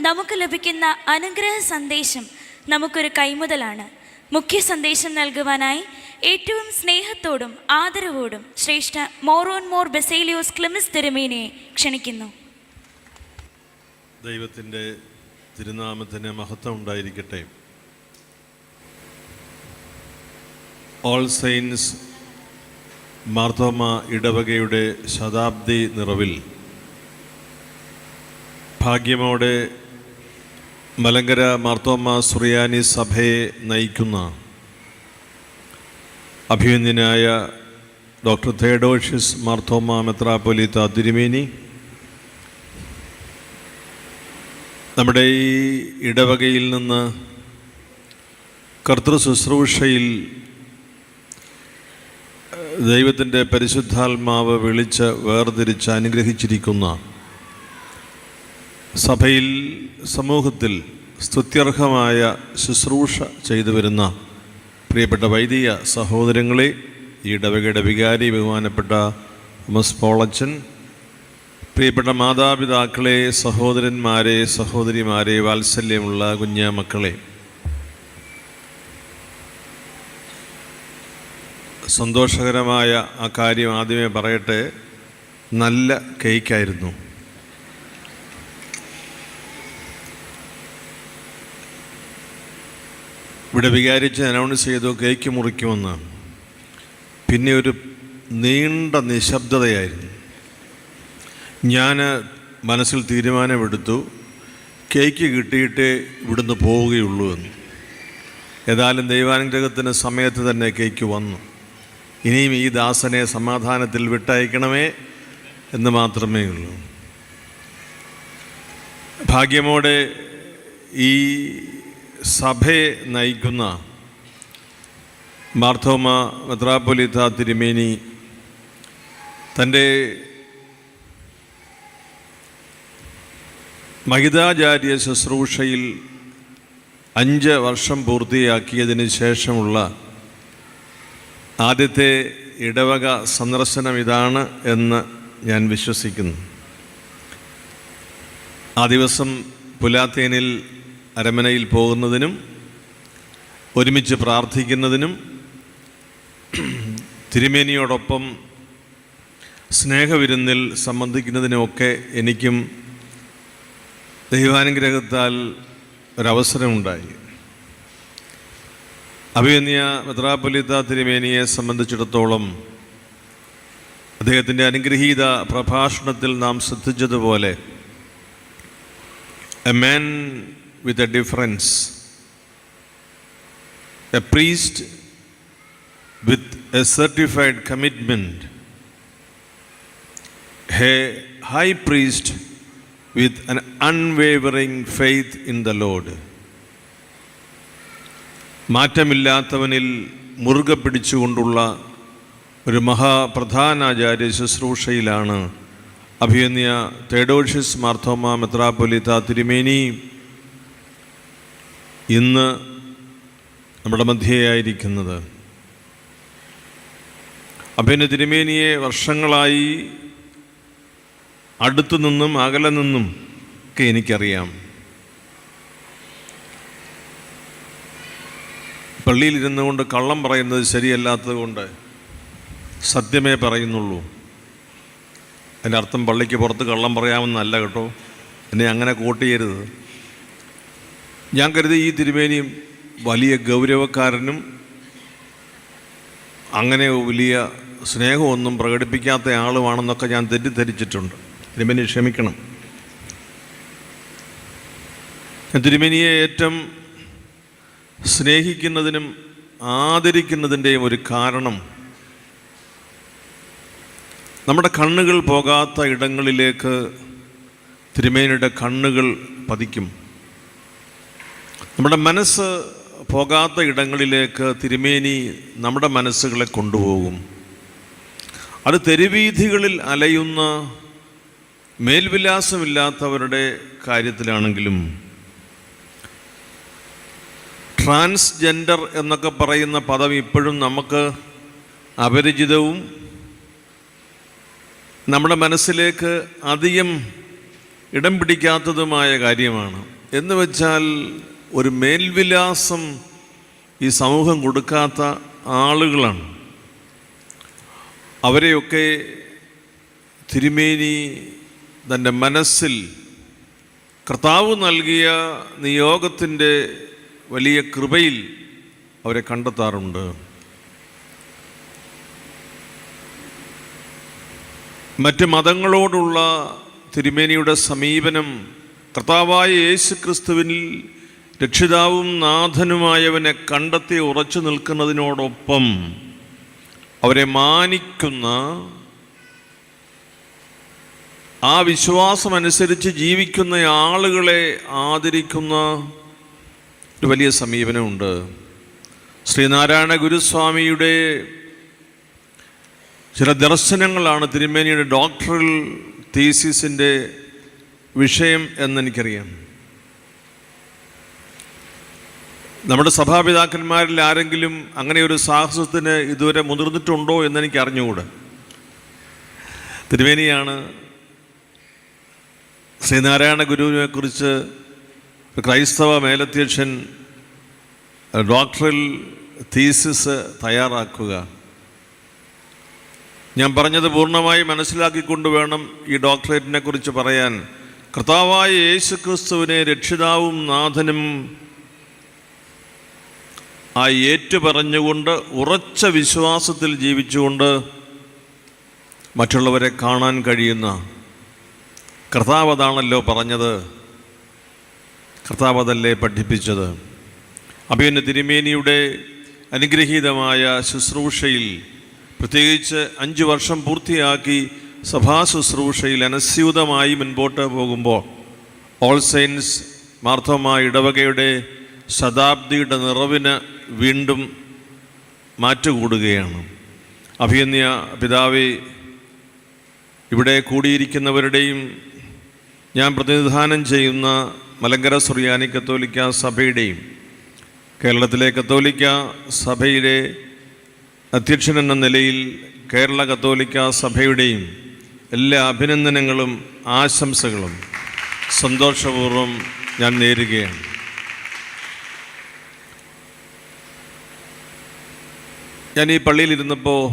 നമുക്ക് ലഭിക്കുന്ന അനുഗ്രഹ സന്ദേശം നമുക്കൊരു കൈമുതലാണ്. മുഖ്യ സന്ദേശം നൽകുവാനായി ഏറ്റവും സ്നേഹത്തോടും ആദരവോടും ശ്രേഷ്ഠ മോറോൻ മോർ ബെസേലിയോസ് ക്ലിമിസ് തിരുമേനിയെ ക്ഷണിക്കുന്നു. ദൈവത്തിന്റെ തിരുനാമത്തിന് മഹത്വം ഉണ്ടായിരിക്കട്ടെ. ഓൾ സൈൻസ് മാർത്തോമ ഇടവകയുടെ ശതാബ്ദി നിറവിൽ ഭാഗ്യമോടെ മലങ്കര മാർത്തോമ്മ സുറിയാനി സഭയെ നയിക്കുന്ന അഭിനന്ദനായ ഡോക്ടർ തേഡോഷ്യസ് മാർത്തോമ്മ മെത്രാപ്പൊലീത്ത തിരുമേനി. നമ്മുടെ ഈ ഇടവകയിൽ നിന്ന് കർത്തൃ ശുശ്രൂഷയിൽ ദൈവത്തിന്റെ പരിശുദ്ധാത്മാവ് വിളിച്ച് വേർതിരിച്ച് അനുഗ്രഹിച്ചിരിക്കുന്ന സഭയിൽ സമൂഹത്തിൽ സ്തുത്യർഹമായ ശുശ്രൂഷ ചെയ്തു വരുന്ന പ്രിയപ്പെട്ട വൈദിക സഹോദരങ്ങളെ ഇടവകയുടെ വികാരി ബഹുമാനപ്പെട്ട തോമസ് പോളച്ചൻ പ്രിയപ്പെട്ട മാതാപിതാക്കളെ സഹോദരന്മാരെ സഹോദരിമാരെ വാത്സല്യമുള്ള കുഞ്ഞ മക്കളെ. സന്തോഷകരമായ ആ കാര്യം ആദ്യമേ പറയട്ടെ. നല്ല കേക്കായിരുന്നു. ഇവിടെ വികാരിച്ച് അനൗൺസ് ചെയ്തു കേക്ക് മുറിക്കുമെന്ന്. പിന്നെ ഒരു നീണ്ട നിശബ്ദതയായിരുന്നു. ഞാൻ മനസ്സിൽ തീരുമാനമെടുത്തു. കേക്ക് കിട്ടിയിട്ടേ ഇവിടുന്ന് പോവുകയുള്ളൂ എന്ന്. ഏതായാലും ദൈവാനുഗ്രഹത്തിന് സമയത്ത് തന്നെ കേക്ക് വന്നു. ഇനിയും ഈ ദാസനെ സമാധാനത്തിൽ വിട്ടയക്കണമേ എന്ന് മാത്രമേ ഉള്ളൂ. ഭാഗ്യമോടെ ഈ സഭയെ നയിക്കുന്ന മാർത്തോമ മെത്രാപ്പൊലിത്ത തിരുമേനി തന്റെ മഹിതാചാര്യ ശുശ്രൂഷയിൽ അഞ്ച് വർഷം പൂർത്തിയാക്കിയതിന് ശേഷമുള്ള ആദ്യത്തെ ഇടവക സന്ദർശനം ഇതാണ് എന്ന് ഞാൻ വിശ്വസിക്കുന്നു. ആ ദിവസം പുലാത്തേനിൽ അരമനയിൽ പോകുന്നതിനും ഒരുമിച്ച് പ്രാർത്ഥിക്കുന്നതിനും തിരുമേനിയോടൊപ്പം സ്നേഹവിരുന്നിൽ സംബന്ധിക്കുന്നതിനുമൊക്കെ എനിക്കും ദൈവാനുഗ്രഹത്താൽ ഒരവസരമുണ്ടായി. അഭിയന്യ മെത്രാപ്പൊലിത്ത തിരുമേനിയെ സംബന്ധിച്ചിടത്തോളം അദ്ദേഹത്തിന്റെ അനുഗ്രഹീത പ്രഭാഷണത്തിൽ നാം ശ്രദ്ധിച്ചതുപോലെ a man with a difference a priest with a certified commitment a high priest with an unwavering faith in the Lord. മാറ്റമില്ലാത്തവനിൽ മുറുകെ പിടിച്ചുകൊണ്ടുള്ള ഒരു മഹാപ്രധാനാചാര്യ ശുശ്രൂഷയിലാണ് അഭിയന്യ തേഡോഷ്യസ് മാർത്തോമ മെത്രാപ്പൊലിത്ത തിരുമേനി. ഇന്ന് നമ്മുടെ മധ്യയായിരിക്കുന്നത്. അഭിന തിരുമേനിയെ വർഷങ്ങളായി അടുത്തു നിന്നും അകലെ നിന്നും ഒക്കെ എനിക്കറിയാം. പള്ളിയിൽ കൊണ്ട് കള്ളം പറയുന്നത് ശരിയല്ലാത്തത് കൊണ്ട് സത്യമേ പറയുന്നുള്ളൂ. അതിന്റെ അർത്ഥം പള്ളിക്ക് പുറത്ത് കള്ളം പറയാമെന്നല്ല കേട്ടോ. എന്നെ അങ്ങനെ കോട്ട് ചെയ്യരുത്. ഞാൻ കരുതി ഈ തിരുമേനിയും വലിയ ഗൗരവക്കാരനും അങ്ങനെ വലിയ സ്നേഹമൊന്നും പ്രകടിപ്പിക്കാത്ത ആളുമാണെന്നൊക്കെ ഞാൻ തെറ്റിദ്ധരിച്ചിട്ടുണ്ട്. തിരുമേനി ക്ഷമിക്കണം. തിരുമേനിയെ ഏറ്റവും സ്നേഹിക്കുന്നതിനും ആദരിക്കുന്നതിന്റെയും ഒരു കാരണം നമ്മുടെ കണ്ണുകൾ പോകാത്ത ഇടങ്ങളിലേക്ക് തിരുമേനിയുടെ കണ്ണുകൾ പതിക്കും. നമ്മുടെ മനസ്സ് പോകാത്ത ഇടങ്ങളിലേക്ക് തിരുമേനി നമ്മുടെ മനസ്സുകളെ കൊണ്ടുപോകും. അത് തെരുവീഥികളിൽ അലയുന്ന മേൽവിലാസമില്ലാത്തവരുടെ കാര്യത്തിലാണെങ്കിലും ട്രാൻസ്ജെൻഡർ എന്നൊക്കെ പറയുന്ന പദം ഇപ്പോഴും നമുക്ക് അപരിചിതവും നമ്മുടെ മനസ്സിലേക്ക് അധികം ഇടം പിടിക്കാത്തതുമായ കാര്യമാണ്. എന്ന് വെച്ചാൽ ഒരു മേൽവിലാസം ഈ സമൂഹം കൊടുക്കാത്ത ആളുകളാണ്. അവരെയൊക്കെ തിരുമേനി തന്റെ മനസ്സിൽ കർത്താവ് നൽകിയ നിയോഗത്തിന്റെ വലിയ കൃപയിൽ അവരെ കണ്ടെത്താറുണ്ട്. മറ്റ് മതങ്ങളോടുള്ള തിരുമേനിയുടെ സമീപനം കർത്താവായ യേശു ക്രിസ്തുവിനിൽ രക്ഷിതാവും നാഥനുമായവനെ കണ്ടെത്തി ഉറച്ചു നിൽക്കുന്നതിനോടൊപ്പം അവരെ മാനിക്കുന്ന ആ വിശ്വാസമനുസരിച്ച് ജീവിക്കുന്ന ആളുകളെ ആദരിക്കുന്ന ഒരു വലിയ സമീപനമുണ്ട്. ശ്രീനാരായണ ഗുരുസ്വാമിയുടെ ചില ദർശനങ്ങളാണ് തിരുമേനിയുടെ ഡോക്ടറൽ തീസിസിന്റെ വിഷയം എന്നെനിക്കറിയാം. നമ്മുടെ സഭാപിതാക്കന്മാരിൽ ആരെങ്കിലും അങ്ങനെ ഒരു സാഹസത്തിന് ഇതുവരെ മുതിർന്നിട്ടുണ്ടോ എന്ന് എനിക്ക് അറിഞ്ഞുകൂടെ. തിരുമേനിയാണ് ശ്രീനാരായണ ഗുരുവിനെ കുറിച്ച് ക്രൈസ്തവ മേലധ്യക്ഷൻ ഡോക്ടറൽ തീസിസ് തയ്യാറാക്കുക. ഞാൻ പറഞ്ഞത് പൂർണമായി മനസ്സിലാക്കിക്കൊണ്ട് വേണം ഈ ഡോക്ടറേറ്റിനെ കുറിച്ച് പറയാൻ. കർത്താവായ യേശു ക്രിസ്തുവിനെ രക്ഷിതാവും നാഥനും ആ ഏറ്റു പറഞ്ഞുകൊണ്ട് ഉറച്ച വിശ്വാസത്തിൽ ജീവിച്ചുകൊണ്ട് മറ്റുള്ളവരെ കാണാൻ കഴിയുന്ന കർത്താവ് അതാണല്ലോ പറഞ്ഞത്. കർത്താവ് അതല്ലേ പഠിപ്പിച്ചത്. അഭിയന് തിരുമേനിയുടെ അനുഗ്രഹീതമായ ശുശ്രൂഷയിൽ പ്രത്യേകിച്ച് അഞ്ച് വർഷം പൂർത്തിയാക്കി സഭാ ശുശ്രൂഷയിൽ അനസ്യൂതമായി മുൻപോട്ട് പോകുമ്പോൾ ഓൾ സെയിൻസ് മാർത്തോമ ഇടവകയുടെ ശതാബ്ദിയുടെ നിറവിന് വീണ്ടും മാറ്റുകൂടുകയാണ്. അഭിയന്യ പിതാവേ ഇവിടെ കൂടിയിരിക്കുന്നവരുടെയും ഞാൻ പ്രതിനിധാനം ചെയ്യുന്ന മലങ്കര സുറിയാനി കത്തോലിക്ക സഭയുടെയും കേരളത്തിലെ കത്തോലിക്ക സഭയിലെ അധ്യക്ഷൻ എന്ന നിലയിൽ കേരള കത്തോലിക്ക സഭയുടെയും എല്ലാ അഭിനന്ദനങ്ങളും ആശംസകളും സന്തോഷപൂർവം ഞാൻ നേരുകയാണ്. ഞാൻ ഈ പള്ളിയിലിരുന്നപ്പോൾ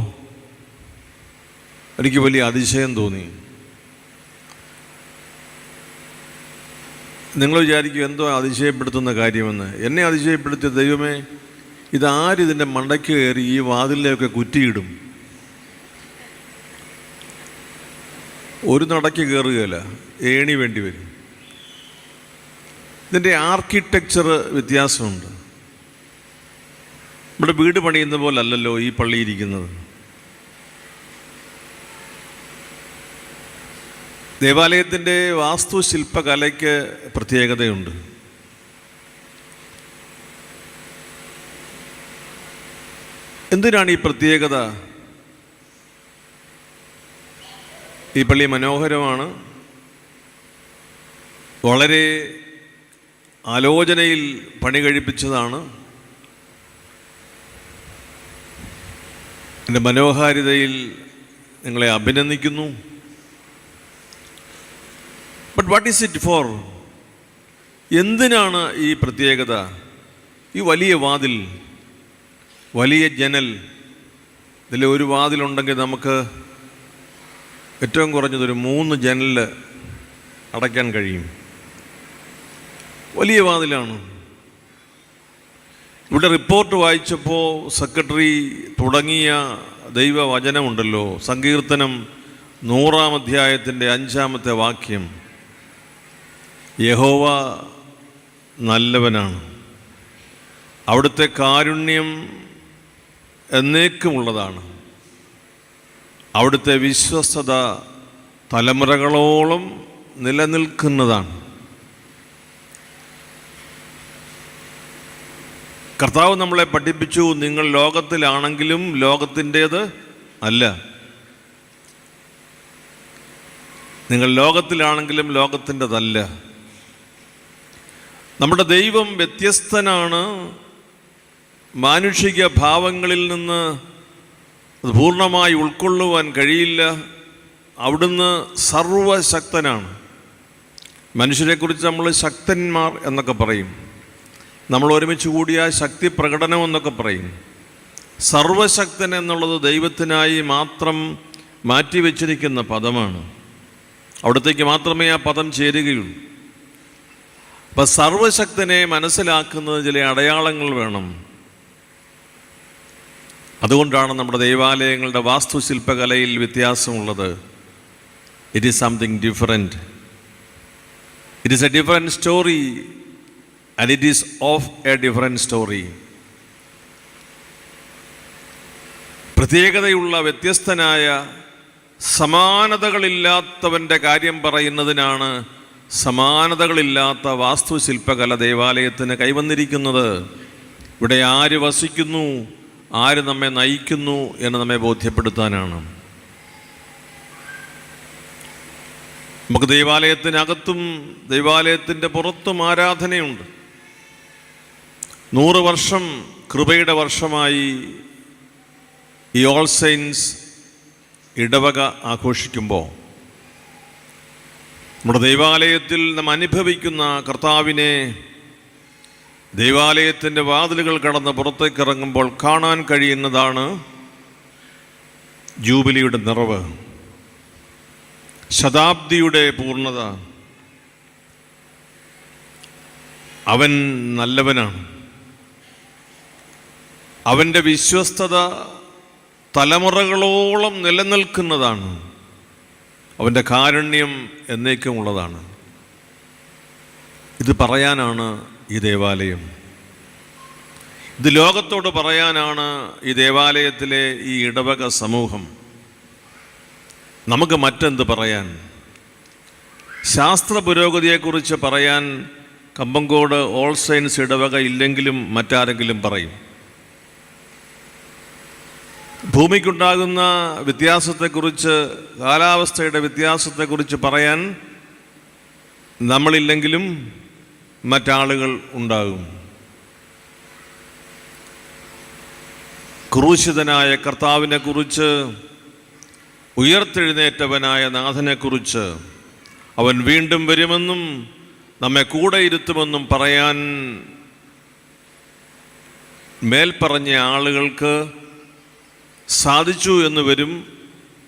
എനിക്ക് വലിയ അതിശയം തോന്നി. നിങ്ങൾ വിചാരിക്കും എന്തോ അതിശയപ്പെടുത്തുന്ന കാര്യമെന്ന്. എന്നെ അതിശയപ്പെടുത്തിയ ദൈവമേ ഇതാരിതിന്റെ മണ്ടയ്ക്ക് കയറി ഈ വാതിലിലൊക്കെ കുറ്റിയിടും? ഒരു നടയ്ക്ക് കയറുകയില്ല ഏണി വേണ്ടി വരും. ഇതിന്റെ ആർക്കിടെക്ചർ വ്യത്യാസമുണ്ട്. ഇവിടെ വീട് പണിയുന്ന പോലല്ലല്ലോ ഈ പള്ളി ഇരിക്കുന്നത്. ദേവാലയത്തിന്റെ വാസ്തുശില്പകലയ്ക്ക് പ്രത്യേകതയുണ്ട്. എന്തിനാണ് ഈ പ്രത്യേകത? ഈ പള്ളി മനോഹരമാണ്. വളരെ ആലോചനയിൽ പണി കഴിപ്പിച്ചതാണ്. എന്റെ മനോഹാരിതയിൽ നിങ്ങളെ അഭിനന്ദിക്കുന്നു. But what is it for എന്തിനാണ് ഈ പ്രത്യേകത? ഈ വലിയ വാതിൽ വലിയ ജനൽ ഇതിൽ ഒരു വാതിലുണ്ടെങ്കിൽ നമുക്ക് ഏറ്റവും കുറഞ്ഞതൊരു മൂന്ന് ജനൽ അടയ്ക്കാൻ കഴിയും. വലിയ വാതിലാണ്. ഇവിടെ റിപ്പോർട്ട് വായിച്ചപ്പോൾ സെക്രട്ടറി തുടങ്ങിയ ദൈവവചനമുണ്ടല്ലോ സങ്കീർത്തനം നൂറാം അധ്യായത്തിന്റെ അഞ്ചാമത്തെ വാക്യം. യഹോവ നല്ലവനാണ്. അവിടുത്തെ കാരുണ്യം എന്നേക്കുമുള്ളതാണ്. അവിടുത്തെ വിശ്വസ്തത തലമുറകളോളം നിലനിൽക്കുന്നതാണ്. കർത്താവ് നമ്മളെ പഠിപ്പിച്ചു നിങ്ങൾ ലോകത്തിലാണെങ്കിലും ലോകത്തിന്റേത് അല്ല. നിങ്ങൾ ലോകത്തിലാണെങ്കിലും ലോകത്തിന്റെതല്ല. നമ്മുടെ ദൈവം വ്യത്യസ്തനാണ്. മാനുഷിക ഭാവങ്ങളിൽ നിന്ന് അത് പൂർണമായി ഉൾക്കൊള്ളുവാൻ കഴിയില്ല. അവിടുന്ന് സർവശക്തനാണ്. മനുഷ്യരെക്കുറിച്ച് നമ്മൾ ശക്തന്മാർ എന്നൊക്കെ പറയും. നമ്മൾ ഒരുമിച്ച് കൂടിയ ശക്തി പ്രകടനം എന്നൊക്കെ പറയും. സർവശക്തൻ എന്നുള്ളത് ദൈവത്തിനായി മാത്രം മാറ്റിവെച്ചിരിക്കുന്ന പദമാണ്. അവിടത്തേക്ക് മാത്രമേ ആ പദം ചേരുകയുള്ളൂ. അപ്പം സർവശക്തനെ മനസ്സിലാക്കുന്നത് ചില അടയാളങ്ങൾ വേണം. അതുകൊണ്ടാണ് നമ്മുടെ ദൈവാലയങ്ങളുടെ വാസ്തുശില്പകലയിൽ വ്യത്യാസമുള്ളത്. It is something different it is a different story and it is of a different story പ്രത്യേകതയുള്ള വ്യത്യസ്തനായ സമാനതകളില്ലാത്തവന്റെ കാര്യം പറയുന്നതിനാണ് സമാനതകളില്ലാത്ത വാസ്തുശില്പകല ദേവാലയത്തിന് കൈവന്നിരിക്കുന്നത്. ഇവിടെ ആര് വസിക്കുന്നു ആര് നമ്മെ നയിക്കുന്നു എന്ന് നമ്മെ ബോധ്യപ്പെടുത്താനാണ്. നമുക്ക് ദൈവാലയത്തിനകത്തും ദൈവാലയത്തിന്റെ പുറത്തും ആരാധനയുണ്ട്. നൂറ് വർഷം കൃപയുടെ വർഷമായി ഈ ഓൾ സെയിൻസ് ഇടവക ആഘോഷിക്കുമ്പോൾ നമ്മുടെ ദൈവാലയത്തിൽ നാം അനുഭവിക്കുന്ന കർത്താവിനെ ദൈവാലയത്തിന്റെ വാതിലുകൾ കടന്ന് പുറത്തേക്ക് ഇറങ്ങുമ്പോൾ കാണാൻ കഴിയുന്നതാണ് ജൂബിലിയുടെ നിറവ്. ശതാബ്ദിയുടെ പൂർണത. അവൻ നല്ലവനാണ്. അവന്റെ വിശ്വസ്തത തലമുറകളോളം നിലനിൽക്കുന്നതാണ്. അവന്റെ കാരുണ്യം എന്നേക്കുമുള്ളതാണ് ഇത് പറയാനാണ് ഈ ദേവാലയം. ഇത് ലോകത്തോട് പറയാനാണ് ഈ ദേവാലയത്തിലെ ഈ ഇടവക സമൂഹം. നമുക്ക് മറ്റെന്ത് പറയാൻ? ശാസ്ത്ര പുരോഗതിയെക്കുറിച്ച് പറയാൻ കമ്പങ്കോട് ഓൾ സയൻസ് ഇടവക ഇല്ലെങ്കിലും മറ്റാരെങ്കിലും പറയും. ഭൂമിക്കുണ്ടാകുന്ന വ്യത്യാസത്തെക്കുറിച്ച് കാലാവസ്ഥയുടെ വ്യത്യാസത്തെക്കുറിച്ച് പറയാൻ നമ്മളില്ലെങ്കിലും മറ്റാളുകൾ ഉണ്ടാകും. ക്രൂശിതനായ കർത്താവിനെക്കുറിച്ച് ഉയർത്തെഴുന്നേറ്റവനായ നാഥനെക്കുറിച്ച് അവൻ വീണ്ടും വരുമെന്നും നമ്മെ കൂടെ ഇരുത്തുമെന്നും പറയാൻ മേൽപ്പറഞ്ഞ ആളുകൾക്ക് സാധിച്ചു എന്ന് വരും.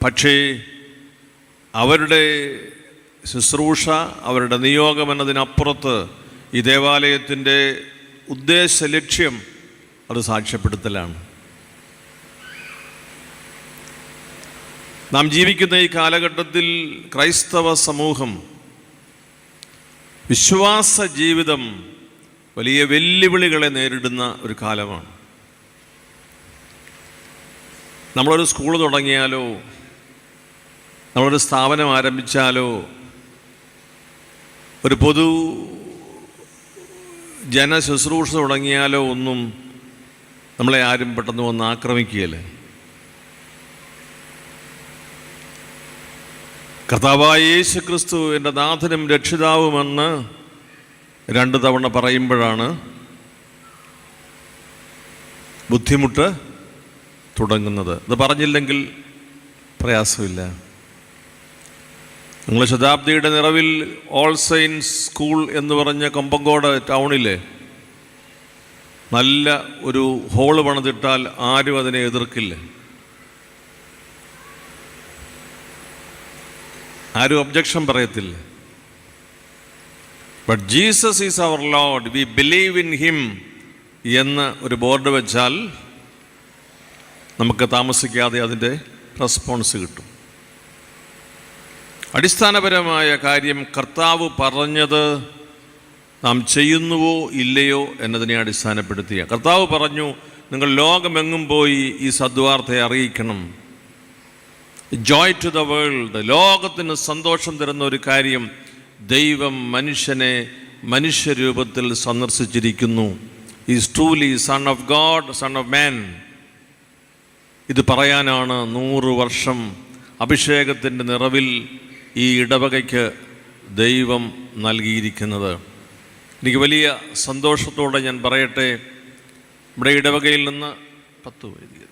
പക്ഷേ അവരുടെ ശുശ്രൂഷ അവരുടെ നിയോഗം എന്നതിനപ്പുറത്ത് ഈ ദേവാലയത്തിന്റെ ഉദ്ദേശ ലക്ഷ്യം അത് സാക്ഷ്യപ്പെടുത്തലാണ്. നാം ജീവിക്കുന്ന ഈ കാലഘട്ടത്തിൽ ക്രൈസ്തവ സമൂഹം വിശ്വാസ ജീവിതം വലിയ വെല്ലുവിളികളെ നേരിടുന്ന ഒരു കാലമാണ്. നമ്മളൊരു സ്കൂൾ തുടങ്ങിയാലോ? നമ്മളൊരു സ്ഥാപനം ആരംഭിച്ചാലോ? ഒരു പൊതു ജനശുശ്രൂഷ തുടങ്ങിയാലോ ഒന്നും നമ്മളെ ആരും പെട്ടെന്ന് വന്ന് ആക്രമിക്കുകയല്ലേ? കർത്താവായ യേശു ക്രിസ്തു എന്റെ നാഥനും രക്ഷിതാവുമെന്ന് രണ്ട് തവണ പറയുമ്പോഴാണ് ബുദ്ധിമുട്ട് തുടങ്ങുന്നത്. ഇത് പറഞ്ഞില്ലെങ്കിൽ പ്രയാസമില്ല. നിങ്ങൾ ശതാബ്ദിയുടെ നിറവിൽ ഓൾ സയൻസ് സ്കൂൾ എന്ന് പറഞ്ഞ കമ്പങ്കോട് ടൗണിലെ നല്ല ഒരു ഹോൾ പണിതിട്ടാൽ ആരും അതിനെ എതിർക്കില്ല. ആരും ഒബ്ജക്ഷൻ പറയത്തില്ല. But Jesus is our lord we believe in him എന്ന് ഒരു ബോർഡ് വെച്ചാൽ നമുക്ക് താമസിക്കാതെ അതിന്റെ റെസ്പോൺസ് കിട്ടും. അടിസ്ഥാനപരമായ കാര്യം കർത്താവ് പറഞ്ഞത് നാം ചെയ്യുന്നുവോ ഇല്ലയോ എന്നതിനെ അടിസ്ഥാനപ്പെടുത്തിയ. കർത്താവ് പറഞ്ഞു നിങ്ങൾ ലോകമെങ്ങും പോയി ഈ സദ്വാർത്തയെ അറിയിക്കണം. ജോയ് ടു ദ വേൾഡ് ലോകത്തിന് സന്തോഷം തരുന്ന ഒരു കാര്യം ദൈവം മനുഷ്യനെ മനുഷ്യരൂപത്തിൽ സന്ദർശിച്ചിരിക്കുന്നു. Is truly son of God son of man ഇത് പറയാനാണ് നൂറ് വർഷം അഭിഷേകത്തിന്റെ നിറവിൽ ഈ ഇടവകയ്ക്ക് ദൈവം നൽകിയിരിക്കുന്നത്. എനിക്ക് വലിയ സന്തോഷത്തോടെ ഞാൻ പറയട്ടെ ഇവിടെ ഇടവകയിൽ നിന്ന് പത്ത് വൈദികർ.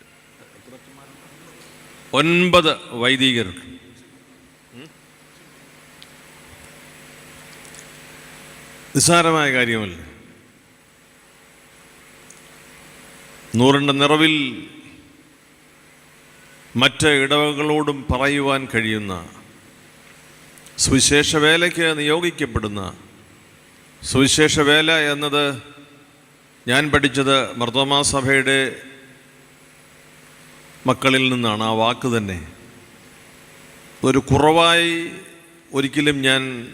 ഒൻപത് വൈദികർ നിസ്സാരമായ കാര്യമല്ല? നൂറിന്റെ നിറവിൽ മറ്റ് ഇടവകളോടും പറയുവാൻ കഴിയുന്ന സുവിശേഷ വേലയ്ക്ക് നിയോഗിക്കപ്പെടുന്ന സുവിശേഷ വേല എന്നത് ഞാൻ പഠിച്ചത് മർദ്ദമാ സഭയുടെ മക്കളിൽ നിന്നാണ് ആ വാക്ക് തന്നെ. ഒരു കുറവായി ഒരിക്കലും ഞാൻ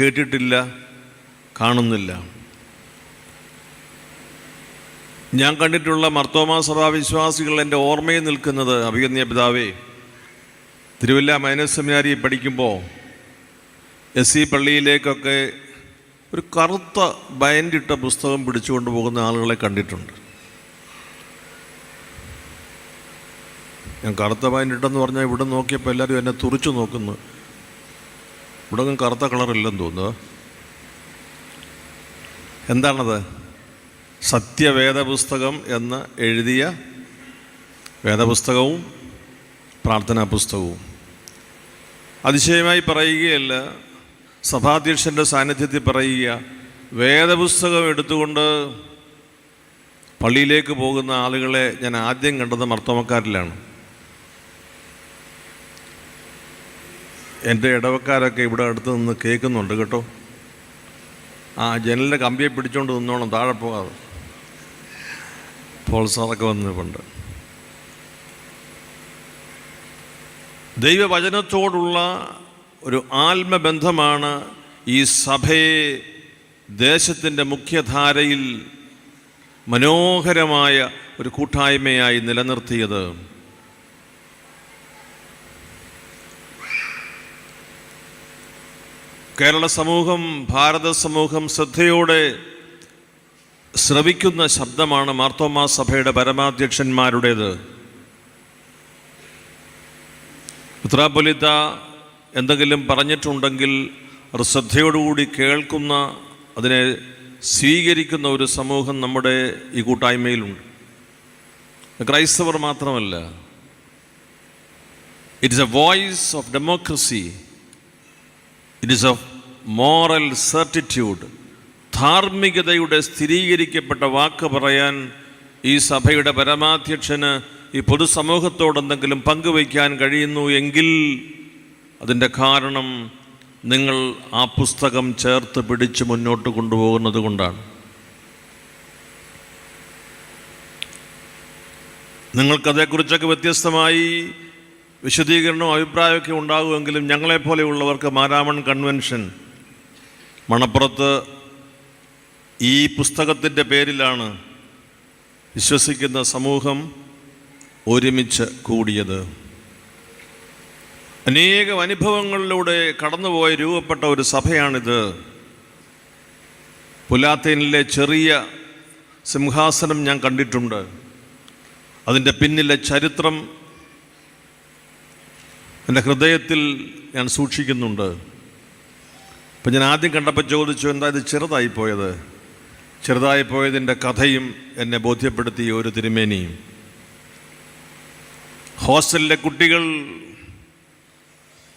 കേട്ടിട്ടില്ല കാണുന്നില്ല. ഞാൻ കണ്ടിട്ടുള്ള മർത്തോമാ സഭാ വിശ്വാസികൾ എന്റെ ഓർമ്മയിൽ നിൽക്കുന്നത് അഭിഗന്യ പിതാവേ തിരുവല്ല മൈനസ് സെമിനാരി പഠിക്കുമ്പോൾ എസ് സി പള്ളിയിലേക്കൊക്കെ ഒരു കറുത്ത ബയൻഡിട്ട പുസ്തകം പിടിച്ചുകൊണ്ട് പോകുന്ന ആളുകളെ കണ്ടിട്ടുണ്ട്. ഞാൻ കറുത്ത ബയൻഡിട്ടെന്ന് പറഞ്ഞാൽ ഇവിടെ നോക്കിയപ്പോൾ എല്ലാവരും എന്നെ തുറിച്ചു നോക്കുന്നു. ഇവിടെ കറുത്ത കളറില്ലെന്ന് തോന്നുന്നു. എന്താണത്? സത്യവേദപുസ്തകം എന്ന് എഴുതിയ വേദപുസ്തകവും പ്രാർത്ഥനാ പുസ്തകവും അതിശയമായി പറയുകയല്ല സഭാധ്യക്ഷന്റെ സാന്നിധ്യത്തിൽ പറയുക വേദപുസ്തകം എടുത്തുകൊണ്ട് പള്ളിയിലേക്ക് പോകുന്ന ആളുകളെ ഞാൻ ആദ്യം കണ്ടത് മർത്തോമക്കാരിലാണ്. എന്റെ ഇടവക്കാരൊക്കെ ഇവിടെ അടുത്ത് നിന്ന് കേൾക്കുന്നുണ്ട് കേട്ടോ. ആ ജനലിന്റെ കമ്പിയെ പിടിച്ചുകൊണ്ട് നിന്നോണം താഴെ പോകാതെ. പോൾ വന്നിട്ടുണ്ട്. വന്ന് ദൈവവചനത്തോടുള്ള ഒരു ആത്മബന്ധമാണ് ഈ സഭയെ ദേശത്തിന്റെ മുഖ്യധാരയിൽ മനോഹരമായ ഒരു കൂട്ടായ്മയായി നിലനിർത്തിയത്. കേരള സമൂഹം ഭാരത സമൂഹം ശ്രദ്ധയോടെ ശ്രവിക്കുന്ന ശബ്ദമാണ് മാർത്തോമാ സഭയുടെ പരമാധ്യക്ഷന്മാരുടേത്. ഉത്രാപൊലിത്ത എന്തെങ്കിലും പറഞ്ഞിട്ടുണ്ടെങ്കിൽ അത് ശ്രദ്ധയോടുകൂടി കേൾക്കുന്ന അതിനെ സ്വീകരിക്കുന്ന ഒരു സമൂഹം നമ്മുടെ ഈ കൂട്ടായ്മയിലുണ്ട്. ക്രൈസ്തവർ മാത്രമല്ല. It is a voice of democracy it is a moral certitude ധാർമ്മികതയുടെ സ്ഥിരീകരിക്കപ്പെട്ട വാക്ക് പറയാൻ ഈ സഭയുടെ പരമാധ്യക്ഷന് ഈ പൊതുസമൂഹത്തോടെന്തെങ്കിലും പങ്കുവയ്ക്കാൻ കഴിയുന്നു എങ്കിൽ അതിന്റെ കാരണം നിങ്ങൾ ആ പുസ്തകം ചേർത്ത് പിടിച്ച് മുന്നോട്ട് കൊണ്ടുപോകുന്നത് കൊണ്ടാണ്. നിങ്ങൾക്കതേക്കുറിച്ചൊക്കെ വ്യത്യസ്തമായി വിശദീകരണവും അഭിപ്രായമൊക്കെ ഉണ്ടാകുമെങ്കിലും ഞങ്ങളെപ്പോലെയുള്ളവർക്ക് മാരാമൺ കൺവെൻഷൻ മണപ്പുറത്ത് ഈ പുസ്തകത്തിന്റെ പേരിലാണ് വിശ്വസിക്കുന്ന സമൂഹം ഒരുമിച്ച് കൂടിയത്. അനേകം അനുഭവങ്ങളിലൂടെ കടന്നുപോയി രൂപപ്പെട്ട ഒരു സഭയാണിത്. പുലാത്തേനിലെ ചെറിയ സിംഹാസനം ഞാൻ കണ്ടിട്ടുണ്ട്. അതിന്റെ പിന്നിലെ ചരിത്രം എന്റെ ഹൃദയത്തിൽ ഞാൻ സൂക്ഷിക്കുന്നുണ്ട്. അപ്പം ഞാൻ ആദ്യം കണ്ടപ്പോൾ ചോദിച്ചു എന്താ ഇത് ചെറുതായി പോയത്? ചെറുതായി പോയതിന്റെ കഥയും എന്നെ ബോധ്യപ്പെടുത്തിയ ഒരു തിരുമേനിയും. ഹോസ്റ്റലിലെ കുട്ടികൾ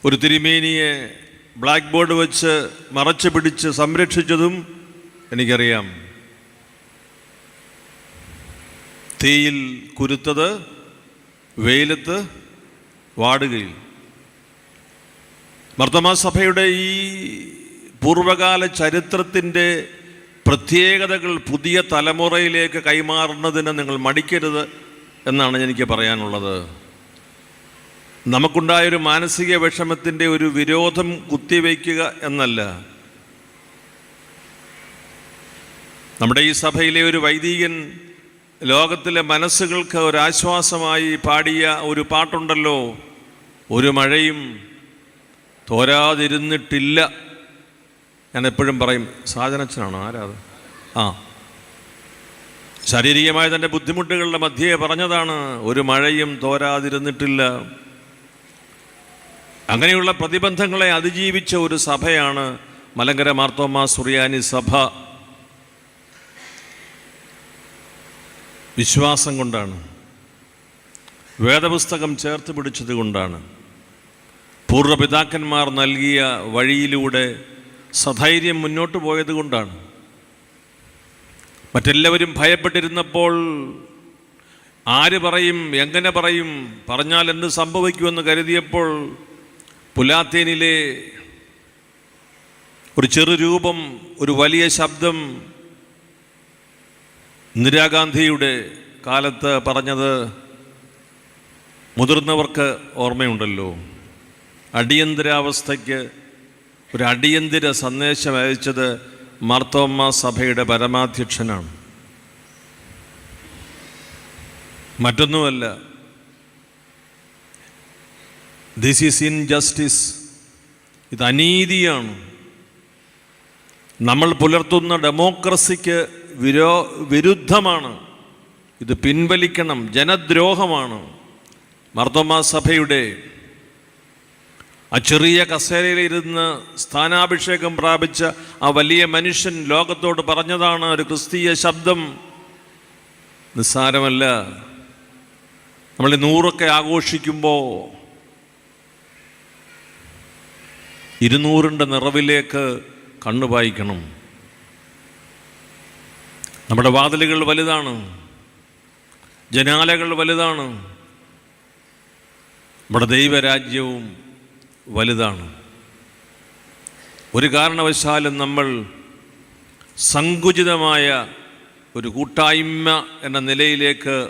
ഒരു തിരുമേനിയെ ബ്ലാക്ക് ബോർഡ് വെച്ച് മറച്ചു പിടിച്ച് സംരക്ഷിച്ചതും എനിക്കറിയാം. തീയിൽ കുരുത്തത് വെയിലത്ത് വാടുകയിൽ. മർദ്ദമാസഭയുടെ ഈ പൂർവകാല ചരിത്രത്തിന്റെ പ്രത്യേകതകൾ പുതിയ തലമുറയിലേക്ക് കൈമാറുന്നതിന് നിങ്ങൾ മടിക്കരുത് എന്നാണ് എനിക്ക് പറയാനുള്ളത്. നമുക്കുണ്ടായൊരു മാനസിക വിഷമത്തിന്റെ ഒരു വിരോധം കുത്തിവയ്ക്കുക എന്നല്ല. നമ്മുടെ ഈ സഭയിലെ ഒരു വൈദികൻ ലോകത്തിലെ മനസ്സുകൾക്ക് ഒരാശ്വാസമായി പാടിയ ഒരു പാട്ടുണ്ടല്ലോ ഒരു മഴയും തോരാതിരുന്നിട്ടില്ല. ഞാൻ എപ്പോഴും പറയും സാധനച്ചനാണോ ആരാത് ആ. ശാരീരികമായ തന്റെ ബുദ്ധിമുട്ടുകളുടെ മധ്യേ പറഞ്ഞതാണ് ഒരു മഴയും തോരാതിരുന്നിട്ടില്ല. അങ്ങനെയുള്ള പ്രതിബന്ധങ്ങളെ അതിജീവിച്ച ഒരു സഭയാണ് മലങ്കര മാർത്തോമ സുറിയാനി സഭ. വിശ്വാസം കൊണ്ടാണ്. വേദപുസ്തകം ചേർത്ത് പിടിച്ചത് കൊണ്ടാണ്. പൂർവപിതാക്കന്മാർ നൽകിയ വഴിയിലൂടെ സധൈര്യം മുന്നോട്ട് പോയത് കൊണ്ടാണ്. മറ്റെല്ലാവരും ഭയപ്പെട്ടിരുന്നപ്പോൾ ആര് പറയും എങ്ങനെ പറയും പറഞ്ഞാൽ എന്ത് സംഭവിക്കുമെന്ന് കരുതിയപ്പോൾ പുലാത്തേനിലെ ഒരു ചെറു രൂപം ഒരു വലിയ ശബ്ദം ഇന്ദിരാഗാന്ധിയുടെ കാലത്ത് പറഞ്ഞത് മുതിർന്നവർക്ക് ഓർമ്മയുണ്ടല്ലോ. അടിയന്തരാവസ്ഥയ്ക്ക് ഒരു അടിയന്തര സന്ദേശം അയച്ചത് മാർത്തോമ്മ സഭയുടെ പരമാധ്യക്ഷനാണ്. മറ്റൊന്നുമല്ല ദിസ് ഈസ് ഇൻ ജസ്റ്റിസ് ഇത് അനീതിയാണ്. നമ്മൾ പുലർത്തുന്ന ഡെമോക്രസിക്ക് വിരോ വിരുദ്ധമാണ്. ഇത് പിൻവലിക്കണം ജനദ്രോഹമാണ്. മർദ്ദമാ സഭയുടെ ആ ചെറിയ കസേരയിലിരുന്ന് സ്ഥാനാഭിഷേകം പ്രാപിച്ച ആ വലിയ മനുഷ്യൻ ലോകത്തോട് പറഞ്ഞതാണ് ഒരു ക്രിസ്തീയ ശബ്ദം. നിസ്സാരമല്ല. നമ്മൾ നൂറൊക്കെ ആഘോഷിക്കുമ്പോൾ ഇരുന്നൂറിന്റെ നിറവിലേക്ക് കണ്ണു പായിക്കണം. നമ്മുടെ വാതിലുകൾ വലുതാണ്. ജനാലകൾ വലുതാണ്. നമ്മുടെ ദൈവരാജ്യവും വലുതാണ്. ഒരു കാരണവശാലും നമ്മൾ സങ്കുചിതമായ ഒരു കൂട്ടായ്മ എന്ന നിലയിലേക്ക്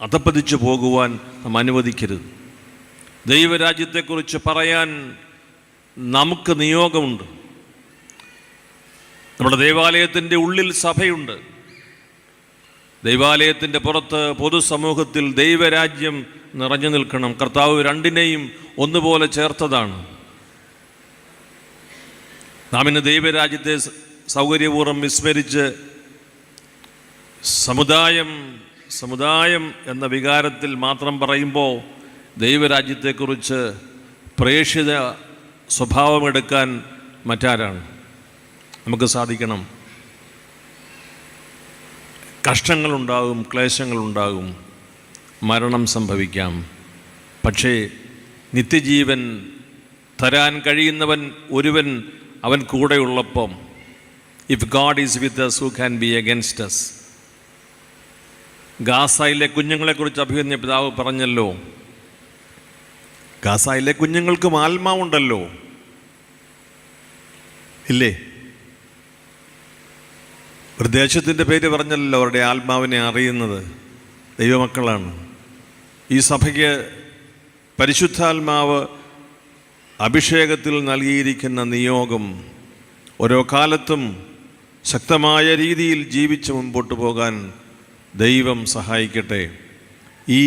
അധപ്പതിച്ചു പോകുവാൻ നാം അനുവദിക്കരുത്. ദൈവരാജ്യത്തെക്കുറിച്ച് പറയാൻ നമുക്ക് നിയോഗമുണ്ട്. നമ്മുടെ ദേവാലയത്തിന്റെ ഉള്ളിൽ സഭയുണ്ട്. ദൈവാലയത്തിന്റെ പുറത്ത് പൊതുസമൂഹത്തിൽ ദൈവരാജ്യം നിറഞ്ഞു നിൽക്കണം. കർത്താവ് രണ്ടിനെയും ഒന്നുപോലെ ചേർത്തതാണ്. നാം ഇന്ന് ദൈവരാജ്യത്തെ സൗകര്യപൂർവം വിസ്മരിച്ച് സമുദായം സമുദായം എന്ന വികാരത്തിൽ മാത്രം പറയുമ്പോൾ ദൈവരാജ്യത്തെക്കുറിച്ച് പ്രേക്ഷിത സ്വഭാവമെടുക്കാൻ മറ്റാരാണ്? നമുക്ക് സാധിക്കണം. കഷ്ടങ്ങളുണ്ടാകും ക്ലേശങ്ങളുണ്ടാകും മരണം സംഭവിക്കാം. പക്ഷേ നിത്യജീവൻ തരാൻ കഴിയുന്നവൻ ഒരുവൻ അവൻ കൂടെയുള്ളപ്പം if God is with us who can be against us? ഗാസയിലെ കുഞ്ഞുങ്ങളെക്കുറിച്ച് അഭിമന്യ പിതാവ് പറഞ്ഞല്ലോ. ഗാസയിലെ കുഞ്ഞുങ്ങൾക്കും ആത്മാവുണ്ടല്ലോ. ഇല്ലേ? ഒരു ദേശത്തിന്റെ പേര് പറഞ്ഞല്ലോ അവരുടെ ആത്മാവിനെ അറിയുന്നത് ദൈവമക്കളാണ്. ഈ സഭയ്ക്ക് പരിശുദ്ധാത്മാവ് അഭിഷേകത്തിൽ നൽകിയിരിക്കുന്ന നിയോഗം ഓരോ കാലത്തും ശക്തമായ രീതിയിൽ ജീവിച്ച് മുമ്പോട്ട് പോകാൻ ദൈവം സഹായിക്കട്ടെ. ഈ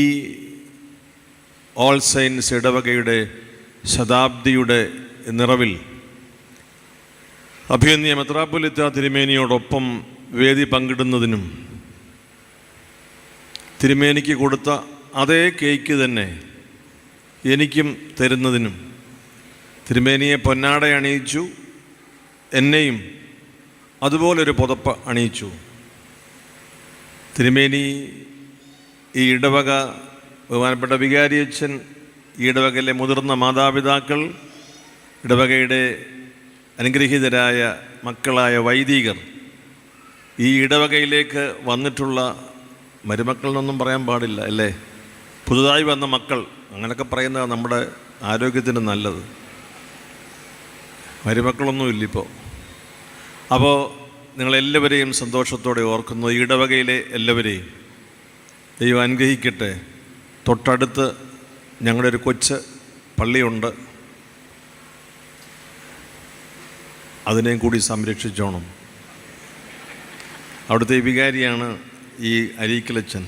ഓൾ സയൻസ് ഇടവകയുടെ ശതാബ്ദിയുടെ നിറവിൽ അഭിയന്യ മെത്രാപ്പൊലിത്ത തിരുമേനിയോടൊപ്പം വേദി പങ്കിടുന്നതിനും തിരുമേനിക്ക് കൊടുത്ത അതേ കേക്ക് തന്നെ എനിക്കും തരുന്നതിനും തിരുമേനിയെ പൊന്നാട അണിയിച്ചു എന്നെയും അതുപോലൊരു പുതപ്പ് അണിയിച്ചു. തിരുമേനി ഈ ഇടവക ബഹുമാനപ്പെട്ട വികാരിയച്ഛൻ ഈ ഇടവകയിലെ മുതിർന്ന മാതാപിതാക്കൾ ഇടവകയുടെ അനുഗ്രഹീതരായ മക്കളായ വൈദികർ ഈ ഇടവകയിലേക്ക് വന്നിട്ടുള്ള മരുമക്കളെന്നൊന്നും പറയാൻ പാടില്ല അല്ലേ? പുതുതായി വന്ന മക്കൾ അങ്ങനെയൊക്കെ പറയുന്നത് നമ്മുടെ ആരോഗ്യത്തിന് നല്ലത്. മരുമക്കളൊന്നും ഇല്ലിപ്പോൾ അപ്പോൾ നിങ്ങളെല്ലാവരെയും സന്തോഷത്തോടെ ഓർക്കുന്നു ഇടവകയിലെ എല്ലാവരെയും. ദൈവം അനുഗ്രഹിക്കട്ടെ. തൊട്ടടുത്ത് ഞങ്ങളുടെ ഒരു കൊച്ച് പള്ളിയുണ്ട്. അതിനെയും കൂടി സംരക്ഷിച്ചോണം. അവിടുത്തെ വികാരിയാണ് ഈ അരീക്കലച്ചൻ.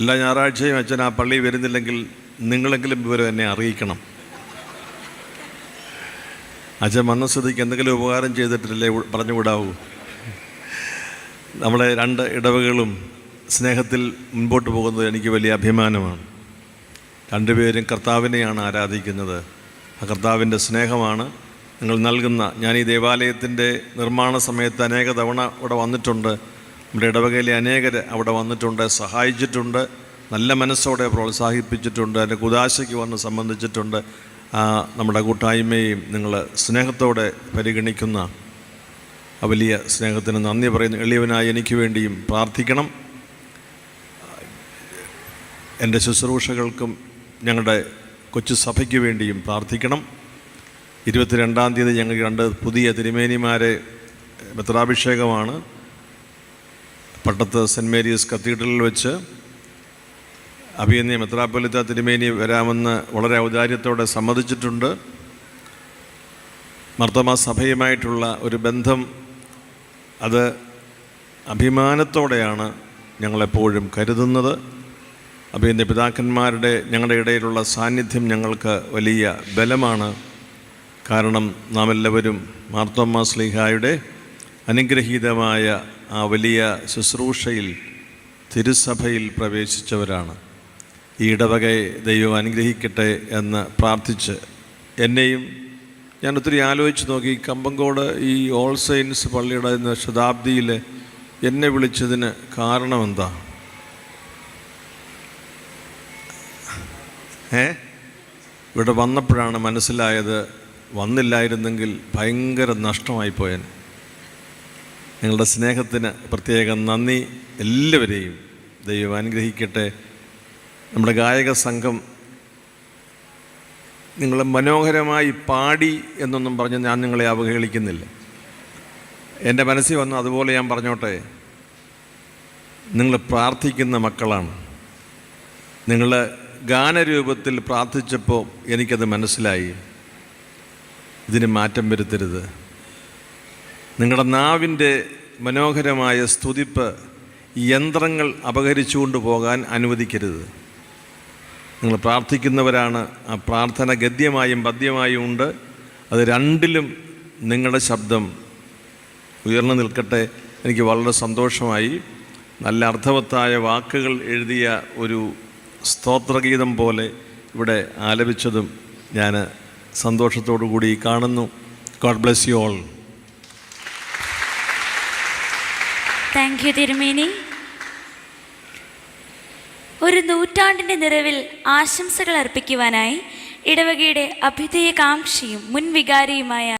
എല്ലാ ഞായറാഴ്ചയും അച്ഛൻ ആ പള്ളി വരുന്നില്ലെങ്കിൽ നിങ്ങളെങ്കിലും വിവരം എന്നെ അറിയിക്കണം. അച്ഛൻ മനസ്സതിക്ക് എന്തെങ്കിലും ഉപകാരം ചെയ്തിട്ടില്ലേ പറഞ്ഞുകൂടാവൂ. നമ്മളെ രണ്ട് ഇടവകളും സ്നേഹത്തിൽ മുൻപോട്ട് പോകുന്നത് എനിക്ക് വലിയ അഭിമാനമാണ്. രണ്ടുപേരും കർത്താവിനെയാണ് ആരാധിക്കുന്നത്. ആ കർത്താവിന്റെ സ്നേഹമാണ് നിങ്ങൾ നൽകുന്ന ഞാൻ ഈ ദേവാലയത്തിന്റെ നിർമ്മാണ സമയത്ത് അനേക തവണ ഇവിടെ വന്നിട്ടുണ്ട്. നമ്മുടെ ഇടവകയിലെ അനേകർ അവിടെ വന്നിട്ടുണ്ട് സഹായിച്ചിട്ടുണ്ട് നല്ല മനസ്സോടെ പ്രോത്സാഹിപ്പിച്ചിട്ടുണ്ട് എന്റെ കുതാശയ്ക്ക് വന്ന് സംബന്ധിച്ചിട്ടുണ്ട്. നമ്മുടെ കൂട്ടായ്മയും നിങ്ങൾ സ്നേഹത്തോടെ പരിഗണിക്കുന്ന വലിയ സ്നേഹത്തിന് നന്ദി പറയുന്നു. എളിയവനായി എനിക്ക് വേണ്ടിയും പ്രാർത്ഥിക്കണം. എന്റെ ശുശ്രൂഷകൾക്കും ഞങ്ങളുടെ കൊച്ചു സഭയ്ക്ക് വേണ്ടിയും പ്രാർത്ഥിക്കണം. ഇരുപത്തിരണ്ടാം തീയതി ഞങ്ങൾ രണ്ട് പുതിയ തിരുമേനിമാരെ പത്രാഭിഷേകമാണ് പട്ടത്ത് സെന്റ് മേരീസ് കത്തീഡ്രലിൽ വെച്ച് അഭിയന്യ മെത്രാപ്പൊലിത്ത തിരുമേനി വരാമെന്ന് വളരെ ഔദാര്യത്തോടെ സമ്മതിച്ചിട്ടുണ്ട്. മർത്തമ സഭയുമായിട്ടുള്ള ഒരു ബന്ധം അത് അഭിമാനത്തോടെയാണ് ഞങ്ങളെപ്പോഴും കരുതുന്നത്. അഭിയന്യ പിതാക്കന്മാരുടെ ഞങ്ങളുടെ ഇടയിലുള്ള സാന്നിധ്യം ഞങ്ങൾക്ക് വലിയ ബലമാണ്. കാരണം നാം എല്ലാവരും മാർത്തോമ്മ സ്ലീഹായുടെ അനുഗ്രഹീതമായ ആ വലിയ ശുശ്രൂഷയിൽ തിരുസഭയിൽ പ്രവേശിച്ചവരാണ്. ഈ ഇടവകയെ ദൈവം അനുഗ്രഹിക്കട്ടെ എന്ന് പ്രാർത്ഥിച്ച് എന്നെയും ഞാൻ ഒത്തിരി ആലോചിച്ച് നോക്കി. കമ്പങ്കോട് ഈ ഓൾ സൈൻസ് പള്ളിയുടെ ശതാബ്ദിയിൽ എന്നെ വിളിച്ചതിന് കാരണമെന്താ ഏ? ഇവിടെ വന്നപ്പോഴാണ് മനസ്സിലായത് വന്നില്ലായിരുന്നെങ്കിൽ ഭയങ്കര നഷ്ടമായിപ്പോയൻ നിങ്ങളുടെ സ്നേഹത്തിന് പ്രത്യേകം നന്ദി എല്ലാവരെയും. ദൈവം അനുഗ്രഹിക്കട്ടെ. നമ്മുടെ ഗായക സംഘം നിങ്ങളെ മനോഹരമായി പാടി എന്നൊന്നും പറഞ്ഞ് ഞാൻ നിങ്ങളെ അവഹേളിക്കുന്നില്ല. എന്റെ മനസ്സിൽ വന്നു അതുപോലെ ഞാൻ പറഞ്ഞോട്ടെ. നിങ്ങൾ പ്രാർത്ഥിക്കുന്ന മക്കളാണ്. നിങ്ങൾ ഗാനരൂപത്തിൽ പ്രാർത്ഥിച്ചപ്പോൾ എനിക്കത് മനസ്സിലായി. ഇതിന് മാറ്റം വരുത്തരുത്. നിങ്ങളുടെ നാവിന്റെ മനോഹരമായ സ്തുതിപ്പ് യന്ത്രങ്ങൾ അപഹരിച്ചുകൊണ്ട് പോകാൻ അനുവദിക്കരുത്. നിങ്ങൾ പ്രാർത്ഥിക്കുന്നവരാണ് ആ പ്രാർത്ഥന ഗദ്യമായും പദ്യമായും ഉണ്ട്. അത് രണ്ടിലും നിങ്ങളുടെ ശബ്ദം ഉയർന്നു നിൽക്കട്ടെ. എനിക്ക് വളരെ സന്തോഷമായി. നല്ല അർത്ഥവത്തായ വാക്കുകൾ എഴുതിയ ഒരു സ്തോത്രഗീതം പോലെ ഇവിടെ ആലപിച്ചതും ഞാൻ സന്തോഷത്തോടു കൂടി കാണുന്നു. God bless you all thank you തിരുമേനി. ഒരു നൂറ്റാണ്ടിന്റെ നിറവിൽ ആശംസകൾ അർപ്പിക്കുവാനായി ഇടവകയുടെ അഭ്യുദയകാംക്ഷിയും മുൻ വികാരിയുമായ